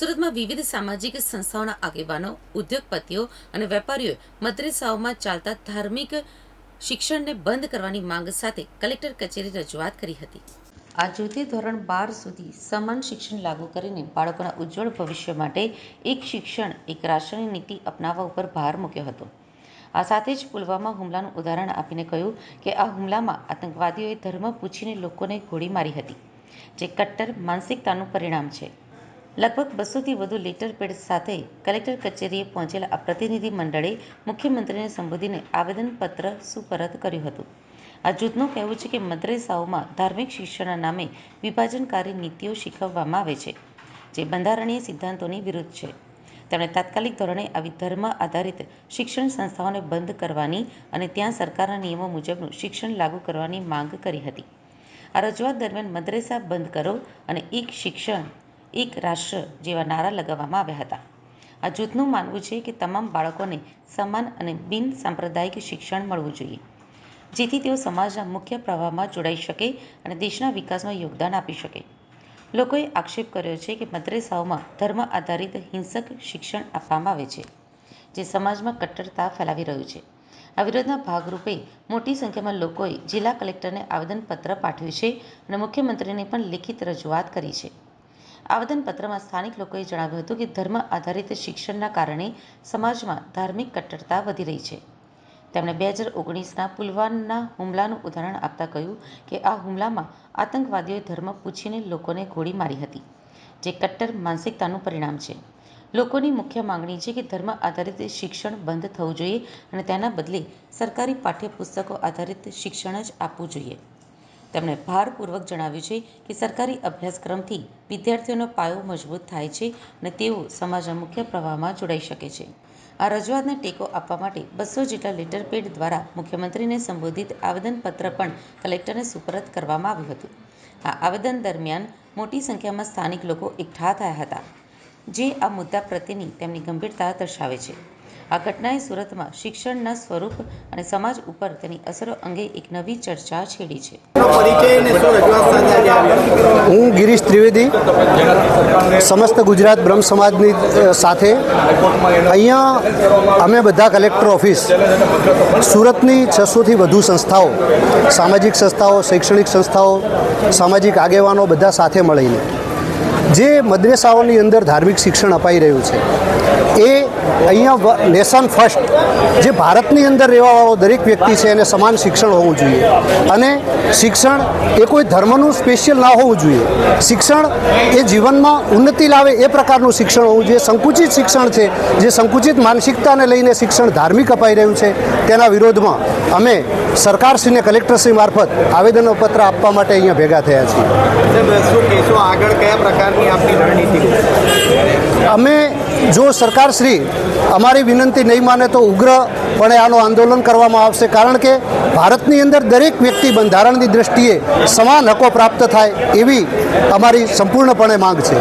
સુરતમાં વિવિધ સામાજિક સંસ્થાઓના આગેવાનો, ઉદ્યોગપતિઓ અને વેપારીઓએ મદ્રેસાઓમાં ચાલતા ધાર્મિક શિક્ષણને બંધ કરવાની માંગ સાથે કલેક્ટર કચેરી રજૂઆત કરી હતી. આ જ્યોતિ ધોરણ બાર સુધી સમાન શિક્ષણ લાગુ કરીને બાળકોના ઉજ્જવળ ભવિષ્ય માટે એક શિક્ષણ, એક રાષ્ટ્રની નીતિ અપનાવવા ઉપર ભાર મૂક્યો હતો. આ સાથે જ પુલવામા હુમલાનું ઉદાહરણ આપીને કહ્યું કે આ હુમલામાં આતંકવાદીઓએ ધર્મ પૂછીને લોકોને ગોળી મારી હતી, જે કટ્ટર માનસિકતાનું પરિણામ છે. લગભગ બસોથી વધુ લેટર પેડ સાથે કલેક્ટર કચેરીએ પહોંચેલા આ પ્રતિનિધિ મંડળે મુખ્યમંત્રીને સંબોધીને આવેદનપત્ર સુપરત કર્યું હતું. આ જૂથનું કહેવું છે કે મદ્રેસાઓમાં ધાર્મિક શિક્ષણના નામે વિભાજનકારી નીતિઓ શીખવવામાં આવે છે, જે બંધારણીય સિદ્ધાંતોની વિરુદ્ધ છે. તેમણે તાત્કાલિક ધોરણે આવી ધર્મ આધારિત શિક્ષણ સંસ્થાઓને બંધ કરવાની અને ત્યાં સરકારના નિયમો મુજબનું શિક્ષણ લાગુ કરવાની માંગ કરી હતી. આ રજૂઆત દરમિયાન મદ્રેસા બંધ કરો અને એક શિક્ષણ એક રાષ્ટ્ર જેવા નારા લગાવવામાં આવ્યા હતા. આ જૂથનું માનવું છે કે તમામ બાળકોને સમાન અને બિન સાંપ્રદાયિક શિક્ષણ મળવું જોઈએ, જેથી તેઓ સમાજના મુખ્ય પ્રવાહમાં જોડાઈ શકે અને દેશના વિકાસમાં યોગદાન આપી શકે. લોકોએ આક્ષેપ કર્યો છે કે મદ્રેસાઓમાં ધર્મ આધારિત હિંસક શિક્ષણ આપવામાં આવે છે, જે સમાજમાં કટ્ટરતા ફેલાવી રહ્યું છે. આ વિરોધના ભાગરૂપે મોટી સંખ્યામાં લોકોએ જિલ્લા કલેક્ટરને આવેદનપત્ર પાઠવ્યું છે અને મુખ્યમંત્રીને પણ લેખિત રજૂઆત કરી છે. આવેદનપત્રમાં સ્થાનિક લોકોએ જણાવ્યું હતું કે ધર્મ આધારિત શિક્ષણના કારણે સમાજમાં ધાર્મિક કટ્ટરતા વધી રહી છે. તેમણે બે હજાર ઓગણીસના પુલવામાના હુમલાનું ઉદાહરણ આપતા કહ્યું કે આ હુમલામાં આતંકવાદીઓએ ધર્મ પૂછીને લોકોને ગોળી મારી હતી, જે કટ્ટર માનસિકતાનું પરિણામ છે. લોકોની મુખ્ય માંગણી છે કે ધર્મ આધારિત શિક્ષણ બંધ થવું જોઈએ અને તેના બદલે સરકારી પાઠ્યપુસ્તકો આધારિત શિક્ષણ જ આપવું જોઈએ. તેમણે ભારપૂર્વક જણાવ્યું છે કે સરકારી અભ્યાસક્રમથી વિદ્યાર્થીઓનો પાયો મજબૂત થાય છે અને તેઓ સમાજના મુખ્ય પ્રવાહમાં જોડાઈ શકે છે. આ રજૂઆતને ટેકો આપવા માટે બસો જેટલા લેટર પેડ દ્વારા મુખ્યમંત્રીને સંબોધિત આવેદનપત્ર પણ કલેક્ટરને સુપરત કરવામાં આવ્યું હતું. આ આવેદન દરમિયાન મોટી સંખ્યામાં સ્થાનિક લોકો એકઠા થયા હતા, જે આ મુદ્દા પ્રત્યેની તેમની ગંભીરતા દર્શાવે છે. આ ઘટનાએ સુરતમાં શિક્ષણના સ્વરૂપ અને સમાજ ઉપર તેની અસરો અંગે એક નવી ચર્ચા છેડી છે? હું ગિરીશ ત્રિવેદી, સમસ્ત ગુજરાત બ્રહ્મ સમાજની સાથે અહીંયા અમે બધા કલેક્ટર ઓફિસ, સુરતની છસોથી વધુ સંસ્થાઓ, સામાજિક સંસ્થાઓ, શૈક્ષણિક સંસ્થાઓ, સામાજિક આગેવાનો બધા સાથે મળીને જે મદ્રેસાઓની અંદર ધાર્મિક શિક્ષણ અપાઈ રહ્યું છે, એ અહીંયા નેશન ફર્સ્ટ, જે ભારતની અંદર રહેવાવાળો દરેક વ્યક્તિ છે એને સમાન શિક્ષણ હોવું જોઈએ. અને શિક્ષણ એ કોઈ ધર્મનું સ્પેશિયલ ના હોવું જોઈએ. શિક્ષણ એ જીવનમાં ઉન્નતિ લાવે એ પ્રકારનું શિક્ષણ હોવું જોઈએ. સંકુચિત શિક્ષણ છે, જે સંકુચિત માનસિકતાને લઈને શિક્ષણ ધાર્મિક અપાઈ રહ્યું છે, તેના વિરોધમાં અમે સરકારશ્રીને, કલેક્ટરશ્રી મારફત આવેદનપત્ર આપવા માટે અહીંયા ભેગા થયા છીએ. આગળ કયા પ્રકારની આપની રણનીતિ અમે જો સરકારશ્રી અમારી વિનંતી નહીં માને તો ઉગ્રપણે આનું આંદોલન કરવામાં આવશે. કારણ કે ભારતની અંદર દરેક વ્યક્તિ બંધારણની દ્રષ્ટિએ સમાન હકો પ્રાપ્ત થાય એવી અમારી સંપૂર્ણપણે માંગ છે.